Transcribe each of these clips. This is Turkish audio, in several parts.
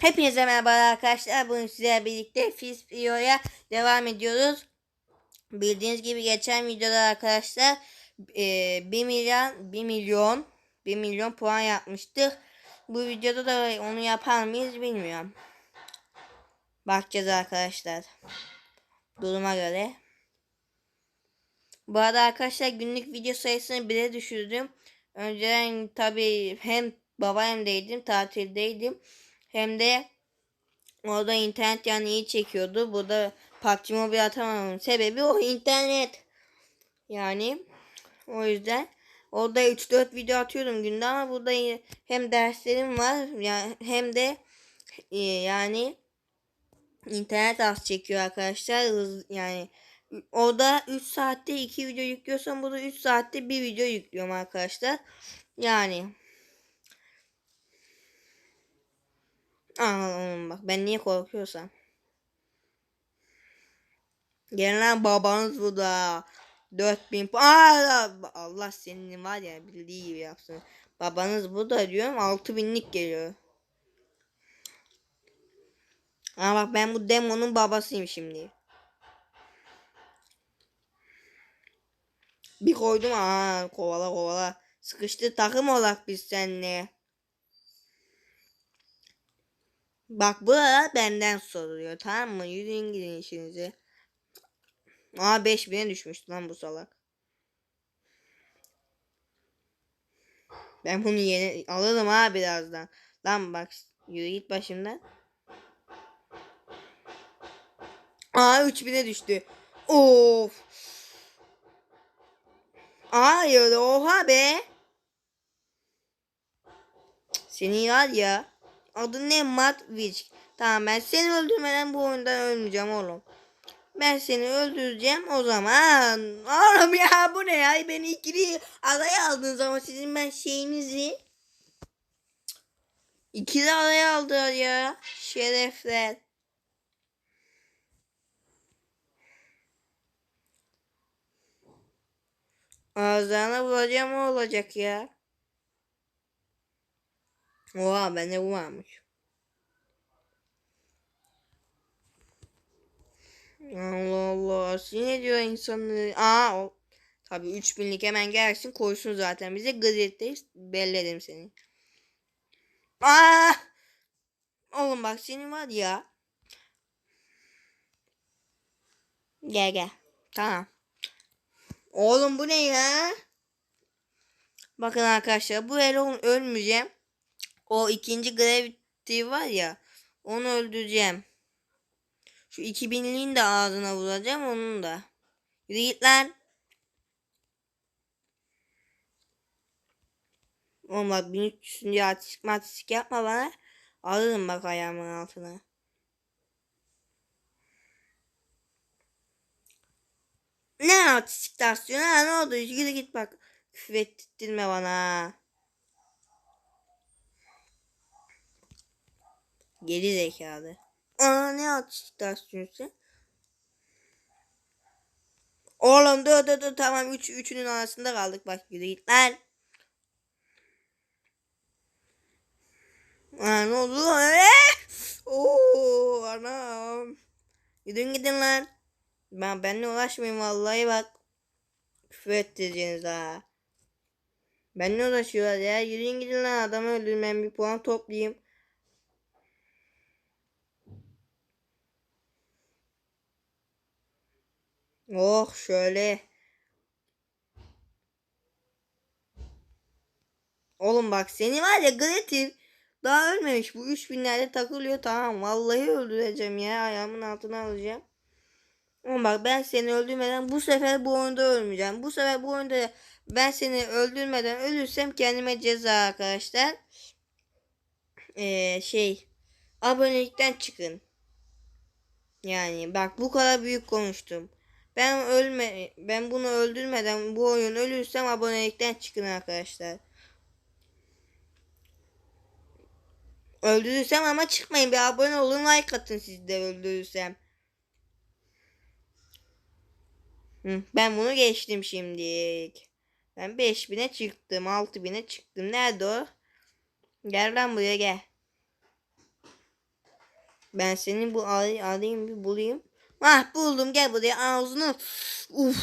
Hepinize merhaba arkadaşlar. Bugün sizlerle birlikte Fispio'ya devam ediyoruz. Bildiğiniz gibi geçen videoda arkadaşlar e, 1 milyon 1 milyon 1 milyon puan yapmıştık. Bu videoda da onu yapar mıyız bilmiyorum. Bakacağız arkadaşlar. Duruma göre. Bu arada arkadaşlar günlük video sayısını 1'e düşürdüm. Önceden tabii hem baba evdeydim, tatildeydim. Hem de orada internet yani iyi çekiyordu. Burada PUBG Mobile atamamamın sebebi o internet. Yani o yüzden orada 3-4 video atıyordum günde ama burada hem derslerim var yani hem de e, yani internet az çekiyor arkadaşlar. Hız, yani orada 3 saatte 2 video yüklüyorsam burada 3 saatte 1 video yüklüyorum arkadaşlar. Yani Anladım bak ben niye korkuyorsam. Gelin lan babanız burada. 4000 Aa, Allah senin var ya bildiği gibi yapsın. Babanız burada diyorum 6000'lik geliyor. Ama bak ben bu demonun babasıyım şimdi. Bir koydum aa kovala kovala. Sıkıştı takım olak biz seninle. Bak bu benden soruluyor tamam mı? Yürüyün gidin işinize. Aa 5000'e düşmüş lan bu salak. Ben bunu yeni alırım ha birazdan. Lan bak yürü git başımdan. Aa 3000'e düştü. Of. Hayır oha be. Seni var ya. Adın ne? Matwitch. Tamam ben seni öldürmeden bu oyundan ölmeyeceğim oğlum. Ben seni öldüreceğim o zaman. Oğlum ya bu ne ya? Beni ikili araya aldınız ama sizin ben şeyinizi. İkili araya aldılar ya. Şerefler. Ağzına vuracağım olacak ya. Oha bende bu varmış. Allah Allah. Sinir diyor insanları. Aa o. Tabii 3000'lik hemen gelsin koysun zaten bize gazeteyi belledim seni. Aa! Oğlum bak senin var ya. Gel gel. Tamam. Oğlum bu ne ya? Bakın arkadaşlar bu el ölmeyeceğim. O ikinci Gravity var ya. Onu öldüreceğim. Şu 2000'liğin de ağzına vuracağım onun da. Yürü git lan. Oğlum bak 1300 diye artistik martistik yapma bana. Alırım bak ayağımın altına. Ne artistik tarsiyonu ha ne oldu? Yürü git bak. Küfür ettirme bana. Geri zekalı. Aa ne atıştırsın Oğlum dur dur dur tamam üç, üçünün arasında kaldık bak yürü git lan. Aa ne oldu lan? Oo anam. Gidin gidin lan. Ben benimle uğraşmayın vallahi bak. Küfür ettireceğiniz ha. Benimle uğraşıyorlar ya. Yürüyün gidin lan adamı öldürmem bir puan toplayayım. Oh şöyle. Oğlum bak seni var ya Gretif. Daha ölmemiş. Bu 3000'lerde takılıyor tamam. Vallahi öldüreceğim ya. Ayağımın altına alacağım. Oğlum bak ben seni öldürmeden bu sefer bu oyunda ölmeyeceğim. Bu sefer bu oyunda ben seni öldürmeden ölürsem kendime ceza arkadaşlar. Ee, şey abonelikten çıkın. Yani bak bu kadar büyük konuştum. Ben ölme ben bunu öldürmeden bu oyun ölürsem abonelikten çıkın arkadaşlar. Öldürürsem ama çıkmayın bir abone olun like atın siz de öldürürsem. Ben bunu geçtim şimdi. Ben 5000'e çıktım 6000'e çıktım. Nerede o? Gel lan buraya gel. Ben seni bu alayım bir bulayım. Ah buldum gel buraya ağzını. Uf.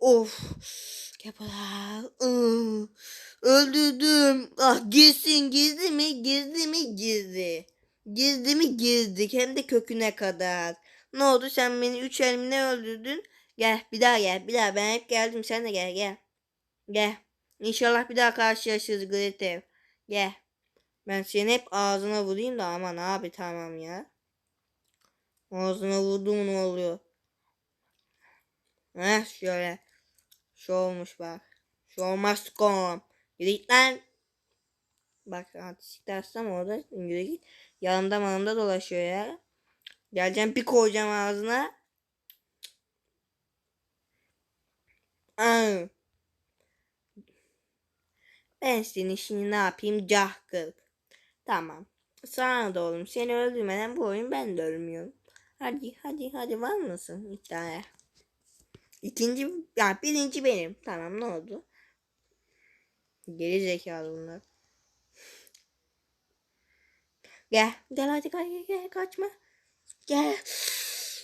Of. Gel buraya. Öldürdüm. Ah girsin gizli mi? Gizli mi? Gizli. Gizli mi? Gizli. Hem de köküne kadar. Ne oldu sen beni üç elimle öldürdün. Gel bir daha gel. Bir daha ben hep geldim sen de gel gel. Gel. İnşallah bir daha karşılaşırız Gretev. Gel. Ben seni hep ağzına vurayım da aman abi tamam ya. Ağzına vurdum ne oluyor? Heh şöyle. Şu olmuş bak. Şu olmaz kom. Yürü lan. Bak artistik dersten orada yürü git. Yanımda manımda dolaşıyor ya. Geleceğim bir koyacağım ağzına. Aa. Ben senin şimdi ne yapayım? Cahkır. Tamam. Sana da oğlum. Seni öldürmeden bu oyun ben de ölmüyorum. Hadi hadi hadi var mısın iddiaya? İkinci, ya birinci benim. Tamam ne oldu? Geri zekalı bunlar. Gel. Gel hadi gel gel, gel kaçma. Gel.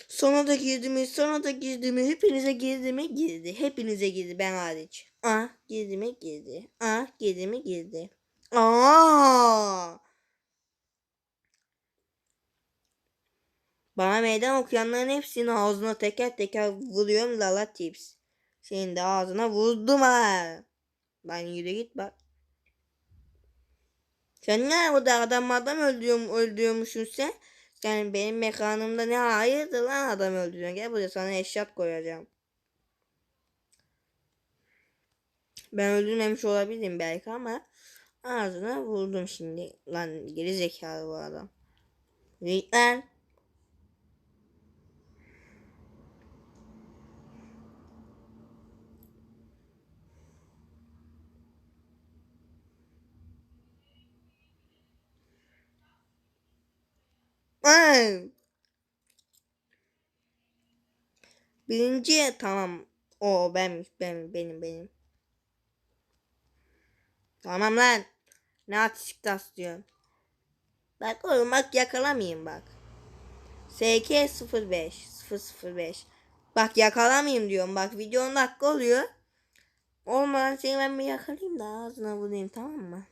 Sona da girdi mi? Sona da girdi mi? Hepinize girdi mi? Girdi. Hepinize girdi ben hariç. Ah girdi mi? Girdi. Ah girdi mi? Girdi. Aa! Bana meydan okuyanların hepsini ağzına teker teker vuruyorum lala tips. Senin de ağzına vurdum ha. Lan yürü git bak. Sen ne burada adam adam öldürüyor, öldürüyormuşsun sen? Sen benim mekanımda ne hayırdır lan adam öldürüyorsun. Gel buraya sana eşyat koyacağım. Ben öldürmemiş olabilirim belki ama ağzına vurdum şimdi. Lan geri zekalı bu adam. Git Birinci tamam. O ben ben benim benim. Tamam lan. Ne atışık taslıyorsun? Bak oğlum bak yakalamayayım bak. SK 05 005. Bak yakalamayayım diyorum. Bak videonun dakika oluyor. Olmadan seni ben bir yakalayayım da ağzına vurayım tamam mı?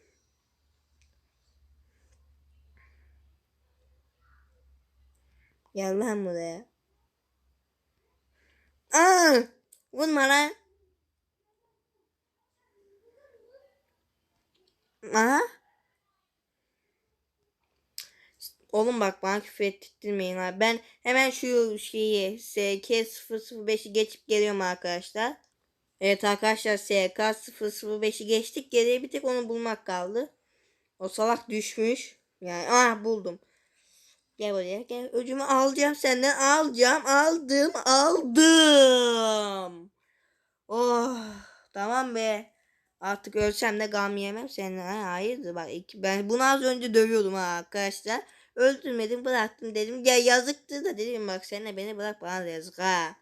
Gel lan buraya. Aa! Vurma lan. Aha. Oğlum bak bana küfür ettirmeyin abi. Ben hemen şu şeyi SK005'i geçip geliyorum arkadaşlar. Evet arkadaşlar SK005'i geçtik. Geriye bir tek onu bulmak kaldı. O salak düşmüş. Yani ah buldum. Gel buraya gel. Öcümü alacağım senden. Alacağım. Aldım. Aldım. Oh. Tamam be. Artık ölsem de gam yemem senden. Ha, hayırdır bak. Ben bunu az önce dövüyordum ha arkadaşlar. Öldürmedim bıraktım dedim. Ya yazıktı da dedim bak seninle beni bırak bana da yazık ha.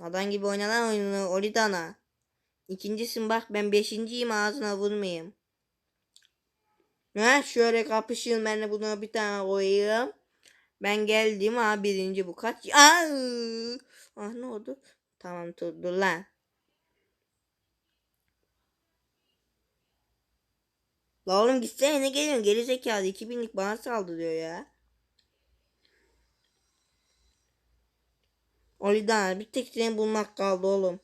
Adam gibi oynanan oyunu Oridana. İkincisin bak ben beşinciyim ağzına vurmayayım. Ha şöyle kapışayım ben de buna bir tane koyayım. Ben geldim ha birinci bu kaç? Aa! Ah ne oldu? Tamam dur lan. La oğlum gitsene ne geliyorsun? Geri zekalı 2000'lik bana saldırıyor ya. Olidan bir tek seni bulmak kaldı oğlum.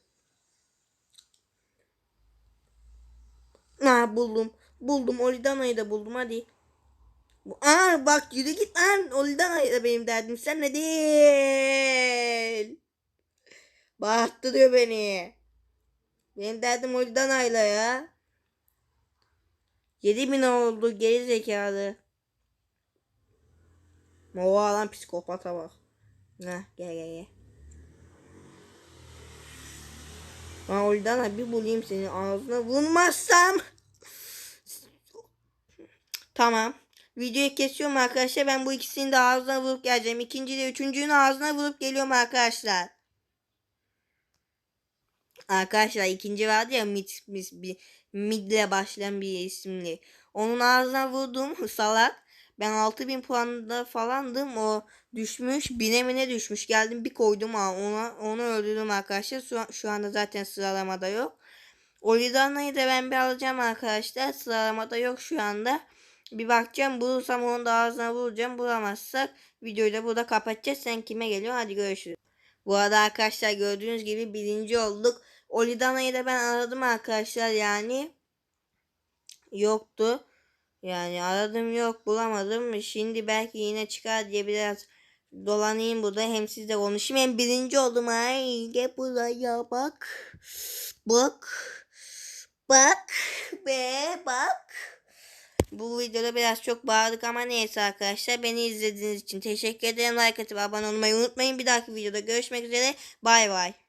Ha buldum. Buldum. Olidana'yı da buldum hadi. Aa bak yürü git lan. Olidana'yı da benim derdim. Sen ne değil. Bağırttırıyor beni. Benim derdim Olidana'yla ya. 7000 oldu geri zekalı. Oha lan psikopata bak. Heh, gel gel gel. Ben oradan bir bulayım seni ağzına vurmazsam. Tamam. Videoyu kesiyorum arkadaşlar. Ben bu ikisini de ağzına vurup geleceğim. İkinci de üçüncünün ağzına vurup geliyorum arkadaşlar. Arkadaşlar ikinci vardı ya mid, mid, mid ile başlayan bir isimli. Onun ağzına vurdum salak. Ben 6000 puanda falandım. O düşmüş. Bine mi ne düşmüş. Geldim bir koydum ha ona onu öldürdüm arkadaşlar. Şu, şu anda zaten sıralamada yok. Olidana'yı da ben bir alacağım arkadaşlar. Sıralamada yok şu anda. Bir bakacağım. Bulursam onu da ağzına vuracağım. Bulamazsak videoyu da burada kapatacağız. Sen kime geliyor? Hadi görüşürüz. Bu arada arkadaşlar gördüğünüz gibi birinci olduk. Olidana'yı da ben aradım arkadaşlar yani. Yoktu. Yani aradım yok bulamadım. Şimdi belki yine çıkar diye biraz dolanayım burada. Hem sizle konuşayım hem birinci oldum. Ay gel buraya bak. Bak. Bak. Be bak. Bu videoda biraz çok bağırdık ama neyse arkadaşlar. Beni izlediğiniz için teşekkür ederim. Like atıp abone olmayı unutmayın. Bir dahaki videoda görüşmek üzere. Bay bay.